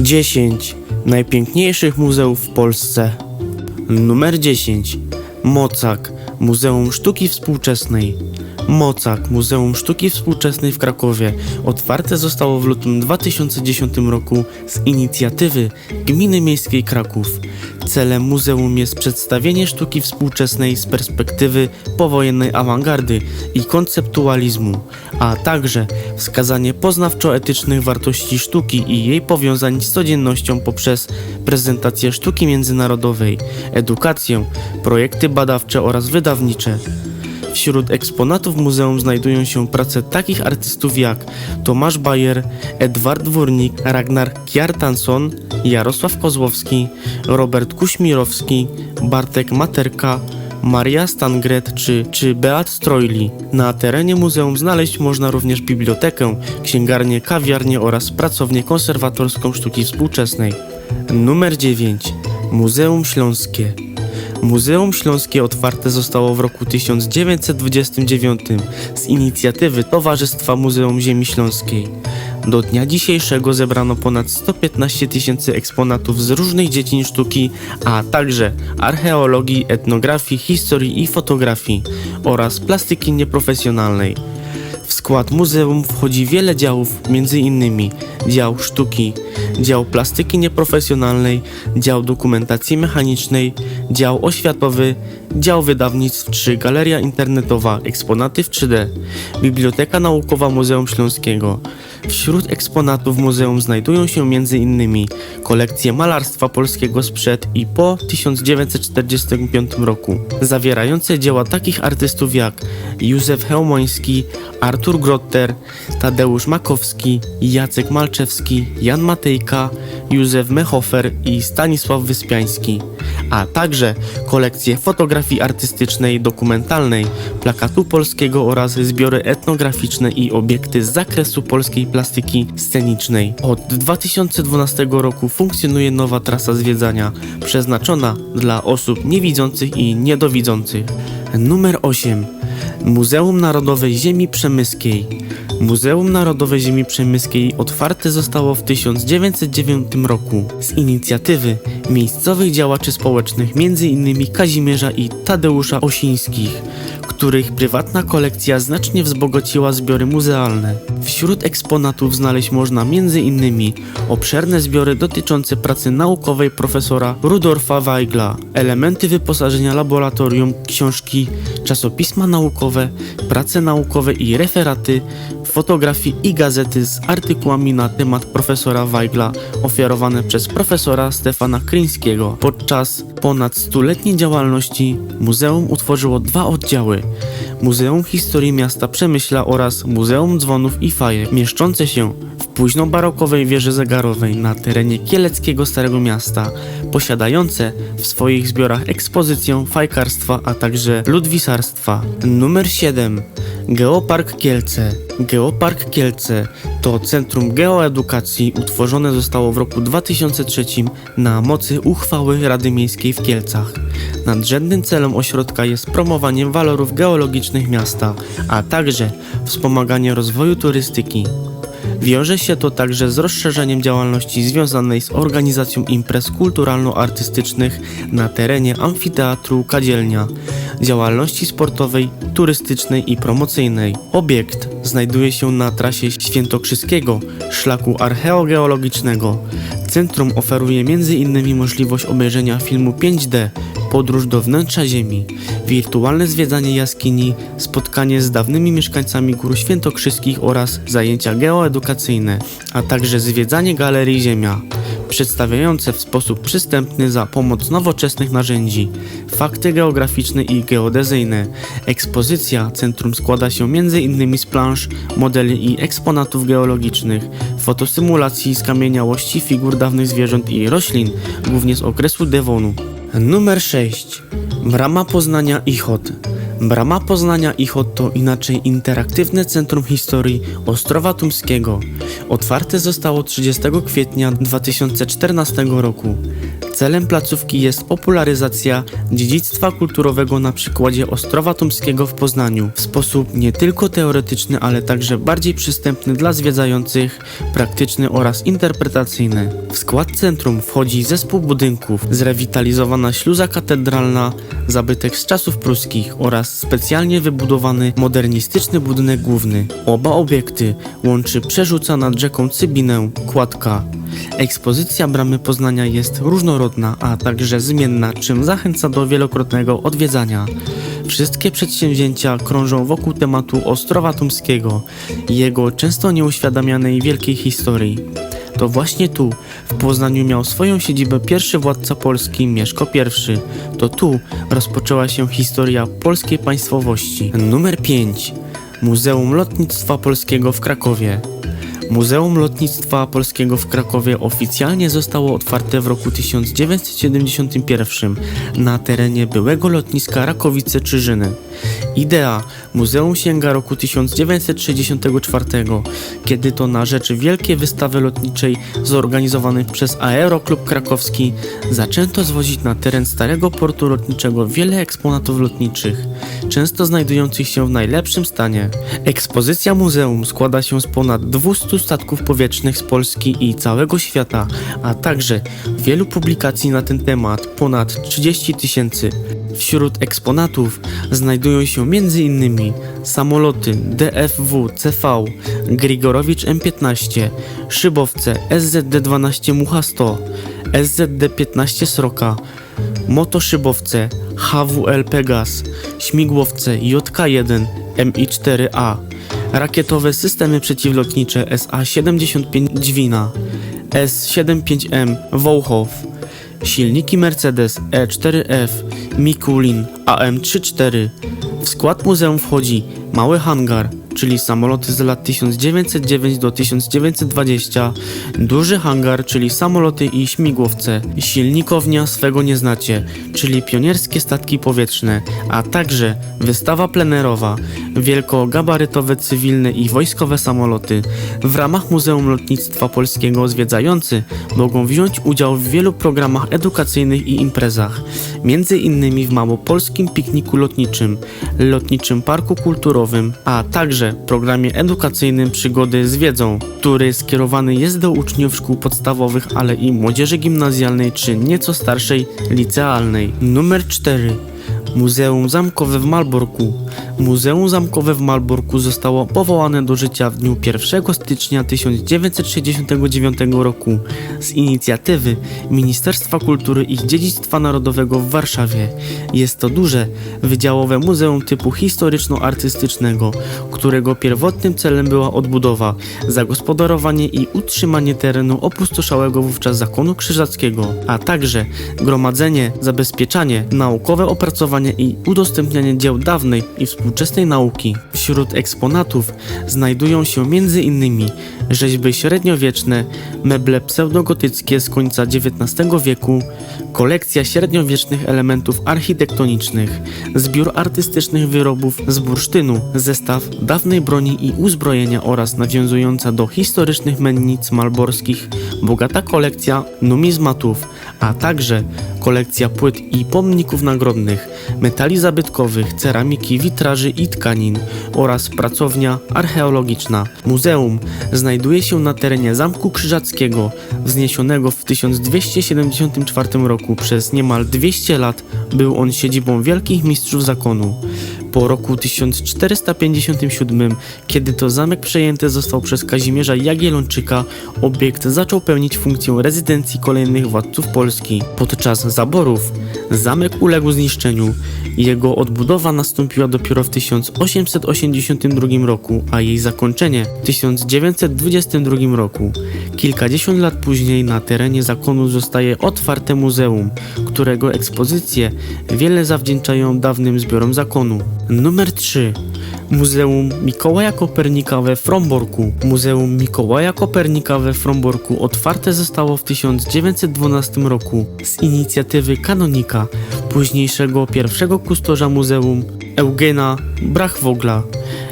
10 najpiękniejszych muzeów w Polsce. Numer 10. Mocak, Muzeum Sztuki Współczesnej. Mocak, Muzeum Sztuki Współczesnej w Krakowie, otwarte zostało w lutym 2010 roku z inicjatywy Gminy Miejskiej Kraków. Celem muzeum jest przedstawienie sztuki współczesnej z perspektywy powojennej awangardy i konceptualizmu, a także wskazanie poznawczo-etycznych wartości sztuki i jej powiązań z codziennością poprzez prezentację sztuki międzynarodowej, edukację, projekty badawcze oraz wydawnicze. Wśród eksponatów muzeum znajdują się prace takich artystów jak Tomasz Bayer, Edward Wórnik, Ragnar Kjartansson, Jarosław Kozłowski, Robert Kuśmirowski, Bartek Materka, Maria Stangret czy, czy Beat Strojli. Na terenie muzeum znaleźć można również bibliotekę, księgarnię, kawiarnię oraz pracownię konserwatorską sztuki współczesnej. Numer 9. Muzeum Śląskie. Muzeum Śląskie otwarte zostało w roku 1929 z inicjatywy Towarzystwa Muzeum Ziemi Śląskiej. Do dnia dzisiejszego zebrano ponad 115 tysięcy eksponatów z różnych dziedzin sztuki, a także archeologii, etnografii, historii i fotografii oraz plastyki nieprofesjonalnej. W skład muzeum wchodzi wiele działów, m.in. dział sztuki, dział plastyki nieprofesjonalnej, dział dokumentacji mechanicznej, dział oświatowy, dział wydawnictw galeria internetowa, eksponaty w 3D, Biblioteka Naukowa Muzeum Śląskiego. Wśród eksponatów muzeum znajdują się m.in. kolekcje malarstwa polskiego sprzed i po 1945 roku, zawierające dzieła takich artystów jak Józef Chełmoński, Artur Grotter, Tadeusz Makowski, Jacek Malczewski, Jan Matejka, Józef Mehofer i Stanisław Wyspiański, a także kolekcje fotografii artystycznej, dokumentalnej, plakatu polskiego oraz zbiory etnograficzne i obiekty z zakresu polskiej plastyki scenicznej. Od 2012 roku funkcjonuje nowa trasa zwiedzania, przeznaczona dla osób niewidzących i niedowidzących. Numer 8. Muzeum Narodowe Ziemi Przemyskiej. Muzeum Narodowe Ziemi Przemyskiej otwarte zostało w 1909 roku z inicjatywy miejscowych działaczy społecznych m.in. Kazimierza i Tadeusza Osińskich, których prywatna kolekcja znacznie wzbogociła zbiory muzealne. Wśród eksponatów znaleźć można m.in. obszerne zbiory dotyczące pracy naukowej profesora Rudolfa Weigla, elementy wyposażenia laboratorium, książki, czasopisma naukowe, prace naukowe i referaty, fotografii i gazety z artykułami na temat profesora Weigla ofiarowane przez profesora Stefana Kryńskiego. Podczas ponad stuletniej działalności muzeum utworzyło dwa oddziały. Muzeum Historii Miasta Przemyśla oraz Muzeum Dzwonów i Fajek, mieszczące się w późnobarokowej wieży zegarowej na terenie Kieleckiego Starego Miasta, posiadające w swoich zbiorach ekspozycję fajkarstwa, a także ludwisarstwa. Numer 7. Geopark Kielce. Geopark Kielce to centrum geoedukacji utworzone zostało w roku 2003 na mocy uchwały Rady Miejskiej w Kielcach. Nadrzędnym celem ośrodka jest promowanie walorów geologicznych miasta, a także wspomaganie rozwoju turystyki. Wiąże się to także z rozszerzeniem działalności związanej z organizacją imprez kulturalno-artystycznych na terenie amfiteatru Kadzielnia, działalności sportowej, turystycznej i promocyjnej. Obiekt znajduje się na trasie Świętokrzyskiego, szlaku archeogeologicznego. Centrum oferuje m.in. możliwość obejrzenia filmu 5D, podróż do wnętrza Ziemi, wirtualne zwiedzanie jaskini, spotkanie z dawnymi mieszkańcami gór świętokrzyskich oraz zajęcia geoedukacyjne, a także zwiedzanie galerii Ziemia, przedstawiające w sposób przystępny za pomoc nowoczesnych narzędzi fakty geograficzne i geodezyjne. Ekspozycja centrum składa się m.in. z plansz, modeli i eksponatów geologicznych, fotosymulacji skamieniałości figur dawnych zwierząt i roślin, głównie z okresu Devonu. Numer 6. Brama Poznania Ichot. Brama Poznania Ichot to inaczej interaktywne centrum historii Ostrowa Tumskiego. Otwarte zostało 30 kwietnia 2014 roku. Celem placówki jest popularyzacja dziedzictwa kulturowego na przykładzie Ostrowa Tumskiego w Poznaniu w sposób nie tylko teoretyczny, ale także bardziej przystępny dla zwiedzających, praktyczny oraz interpretacyjny. W skład centrum wchodzi zespół budynków, zrewitalizowana śluza katedralna, zabytek z czasów pruskich oraz specjalnie wybudowany modernistyczny budynek główny. Oba obiekty łączy przerzuca nad rzeką Cybinę kładka. Ekspozycja Bramy Poznania jest różnorodna, a także zmienna, czym zachęca do wielokrotnego odwiedzania. Wszystkie przedsięwzięcia krążą wokół tematu Ostrowa Tumskiego i jego często nieuświadamianej wielkiej historii. To właśnie tu, w Poznaniu miał swoją siedzibę pierwszy władca Polski Mieszko I. To tu rozpoczęła się historia polskiej państwowości. Numer 5. Muzeum Lotnictwa Polskiego w Krakowie. Muzeum Lotnictwa Polskiego w Krakowie oficjalnie zostało otwarte w roku 1971 na terenie byłego lotniska Rakowice-Czyżyny. Idea muzeum sięga roku 1964, kiedy to na rzecz wielkiej wystawy lotniczej zorganizowanej przez Aeroklub Krakowski zaczęto zwozić na teren starego portu lotniczego wiele eksponatów lotniczych, często znajdujących się w najlepszym stanie. Ekspozycja muzeum składa się z ponad 200 statków powietrznych z Polski i całego świata, a także wielu publikacji na ten temat, ponad 30 tysięcy. Wśród eksponatów znajdują się m.in. samoloty DFW CV Grigorowicz M15, szybowce SZD-12 Mucha 100, SZD-15 Sroka, motoszybowce HWL Pegas, śmigłowce JK-1 Mi-4A, rakietowe systemy przeciwlotnicze SA-75 Dźwina, S-75M Wołchow, silniki Mercedes E4F Mikulin AM34. W skład muzeum wchodzi mały hangar, czyli samoloty z lat 1909 do 1920, duży hangar, czyli samoloty i śmigłowce, silnikownia swego nie znacie, czyli pionierskie statki powietrzne, a także wystawa plenerowa, wielkogabarytowe cywilne i wojskowe samoloty. W ramach Muzeum Lotnictwa Polskiego zwiedzający mogą wziąć udział w wielu programach edukacyjnych i imprezach, między innymi w Małopolskim Pikniku Lotniczym, Lotniczym Parku Kulturowym, a także programie edukacyjnym Przygody z Wiedzą, który skierowany jest do uczniów szkół podstawowych, ale i młodzieży gimnazjalnej czy nieco starszej licealnej. Numer 4. Muzeum Zamkowe w Malborku. Muzeum Zamkowe w Malborku zostało powołane do życia w dniu 1 stycznia 1969 roku z inicjatywy Ministerstwa Kultury i Dziedzictwa Narodowego w Warszawie. Jest to duże, wydziałowe muzeum typu historyczno-artystycznego, którego pierwotnym celem była odbudowa, zagospodarowanie i utrzymanie terenu opustoszałego wówczas zakonu krzyżackiego, a także gromadzenie, zabezpieczanie, naukowe opracowanie i udostępnianie dzieł dawnej i współczesnej nauki. Wśród eksponatów znajdują się m.in. rzeźby średniowieczne, meble pseudogotyckie z końca XIX wieku, kolekcja średniowiecznych elementów architektonicznych, zbiór artystycznych wyrobów z bursztynu, zestaw dawnej broni i uzbrojenia oraz nawiązująca do historycznych mennic malborskich, bogata kolekcja numizmatów, a także kolekcja płyt i pomników nagrodnych, metali zabytkowych, ceramiki, witraży i tkanin oraz pracownia archeologiczna. Muzeum znajduje się na terenie Zamku Krzyżackiego, wzniesionego w 1274 roku przez niemal 200 lat. Był on siedzibą wielkich mistrzów zakonu. Po roku 1457, kiedy to zamek przejęty został przez Kazimierza Jagiellończyka, obiekt zaczął pełnić funkcję rezydencji kolejnych władców Polski. Podczas zaborów zamek uległ zniszczeniu. Jego odbudowa nastąpiła dopiero w 1882 roku, a jej zakończenie w 1922 roku. Kilkadziesiąt lat później na terenie zakonu zostaje otwarte muzeum, którego ekspozycje wiele zawdzięczają dawnym zbiorom zakonu. Numer 3. Muzeum Mikołaja Kopernika we Fromborku. Muzeum Mikołaja Kopernika we Fromborku otwarte zostało w 1912 roku z inicjatywy kanonika, późniejszego pierwszego kustorza muzeum Eugena Brachwogla.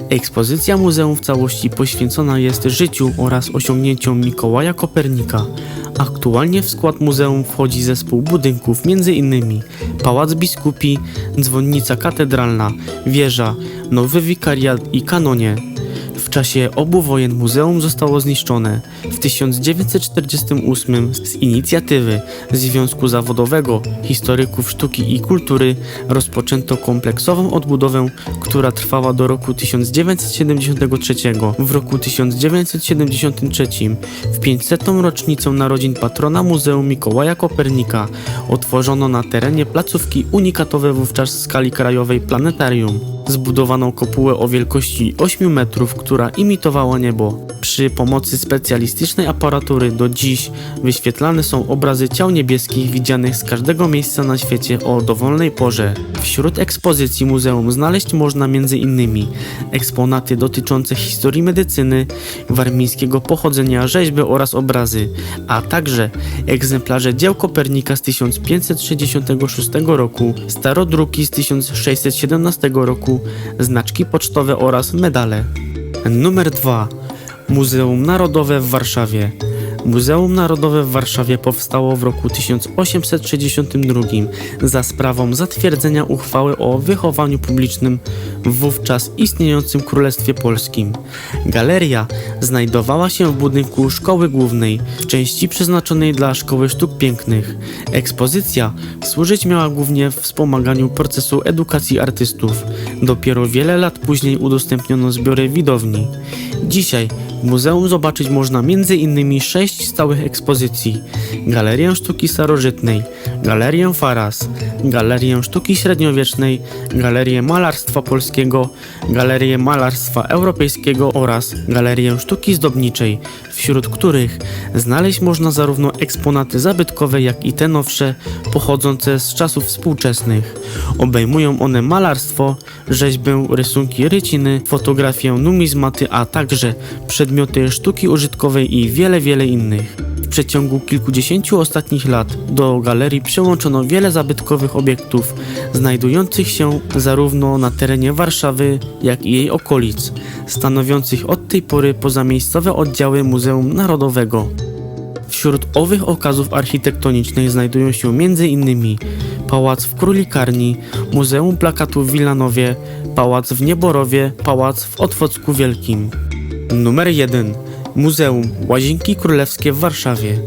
Ekspozycja muzeum w całości poświęcona jest życiu oraz osiągnięciom Mikołaja Kopernika. Aktualnie w skład muzeum wchodzi zespół budynków m.in. Pałac Biskupi, dzwonnica katedralna, wieża, nowy wikariat i kanonie. Czasie obu wojen muzeum zostało zniszczone. W 1948 z inicjatywy Związku Zawodowego Historyków Sztuki i Kultury rozpoczęto kompleksową odbudowę, która trwała do roku 1973. W roku 1973, w 500. rocznicę narodzin patrona Muzeum Mikołaja Kopernika, otworzono na terenie placówki unikatowe wówczas w skali krajowej planetarium. Zbudowano kopułę o wielkości 8 metrów, która imitowała niebo. Przy pomocy specjalistycznej aparatury do dziś wyświetlane są obrazy ciał niebieskich widzianych z każdego miejsca na świecie o dowolnej porze. Wśród ekspozycji muzeum znaleźć można m.in. eksponaty dotyczące historii medycyny, warmińskiego pochodzenia, rzeźby oraz obrazy, a także egzemplarze dzieł Kopernika z 1566 roku, starodruki z 1617 roku, znaczki pocztowe oraz medale. Numer 2. Muzeum Narodowe w Warszawie. Muzeum Narodowe w Warszawie powstało w roku 1862 za sprawą zatwierdzenia uchwały o wychowaniu publicznym w wówczas istniejącym Królestwie Polskim. Galeria znajdowała się w budynku Szkoły Głównej, w części przeznaczonej dla Szkoły Sztuk Pięknych. Ekspozycja służyć miała głównie wspomaganiu procesu edukacji artystów. Dopiero wiele lat później udostępniono zbiory widowni. Dzisiaj w muzeum zobaczyć można m.in. sześć stałych ekspozycji: Galerię Sztuki Starożytnej, Galerię Faras, Galerię Sztuki Średniowiecznej, Galerię Malarstwa Polskiego, Galerię Malarstwa Europejskiego oraz Galerię Sztuki Zdobniczej, wśród których znaleźć można zarówno eksponaty zabytkowe, jak i te nowsze, pochodzące z czasów współczesnych. Obejmują one malarstwo, rzeźbę, rysunki ryciny, fotografię, numizmaty, a także przedmioty sztuki użytkowej i wiele, wiele innych. W przeciągu kilkudziesięciu ostatnich lat do galerii przyłączono wiele zabytkowych obiektów, znajdujących się zarówno na terenie Warszawy, jak i jej okolic, stanowiących od tej pory pozamiejscowe oddziały Muzeum Narodowego. Wśród owych okazów architektonicznych znajdują się m.in. Pałac w Królikarni, Muzeum Plakatu w Wilanowie, Pałac w Nieborowie, Pałac w Otwocku Wielkim. Numer 1. Muzeum Łazienki Królewskie w Warszawie.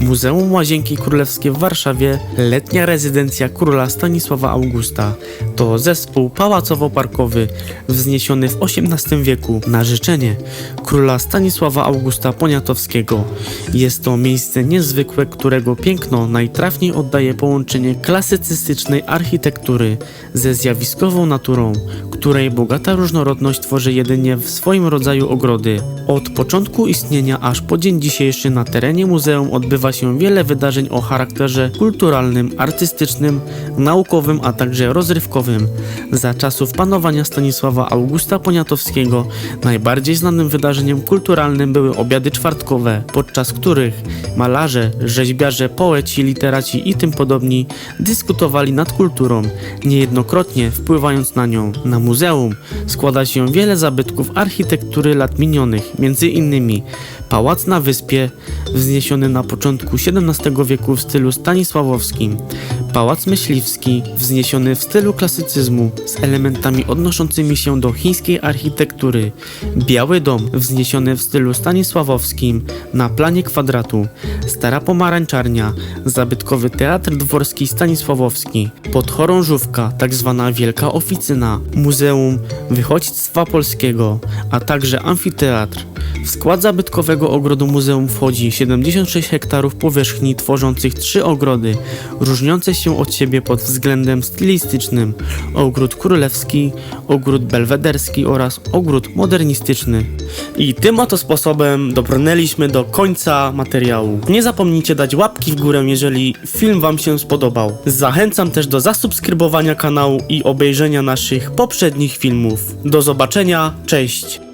Muzeum Łazienki Królewskie w Warszawie, letnia rezydencja króla Stanisława Augusta. To zespół pałacowo-parkowy wzniesiony w XVIII wieku na życzenie króla Stanisława Augusta Poniatowskiego. Jest to miejsce niezwykłe, którego piękno najtrafniej oddaje połączenie klasycystycznej architektury ze zjawiskową naturą, której bogata różnorodność tworzy jedynie w swoim rodzaju ogrody. Od początku istnienia aż po dzień dzisiejszy na terenie muzeum odbywa się wiele wydarzeń o charakterze kulturalnym, artystycznym, naukowym, a także rozrywkowym. Za czasów panowania Stanisława Augusta Poniatowskiego najbardziej znanym wydarzeniem kulturalnym były obiady czwartkowe, podczas których malarze, rzeźbiarze, poeci, literaci i tym podobni dyskutowali nad kulturą, niejednokrotnie wpływając na nią. Na muzeum składa się wiele zabytków architektury lat minionych, między innymi Pałac na Wyspie, wzniesiony na początku XVII wieku w stylu stanisławowskim, Pałac Myśliwski, wzniesiony w stylu klasycyzmu z elementami odnoszącymi się do chińskiej architektury, Biały Dom, wzniesiony w stylu stanisławowskim na planie kwadratu, Stara Pomarańczarnia, zabytkowy Teatr Dworski Stanisławowski, Podchorążówka, tak zwana Wielka Oficyna, Muzeum Wychodźstwa Polskiego, a także amfiteatr. W skład zabytkowego ogrodu muzeum wchodzi 76 hektarów powierzchni tworzących trzy ogrody, różniące się od siebie pod względem stylistycznym: ogród królewski, ogród belwederski oraz ogród modernistyczny. I tym oto sposobem dobrnęliśmy do końca materiału. Nie zapomnijcie dać łapki w górę, jeżeli film Wam się spodobał. Zachęcam też do zasubskrybowania kanału i obejrzenia naszych poprzednich filmów. Do zobaczenia, cześć!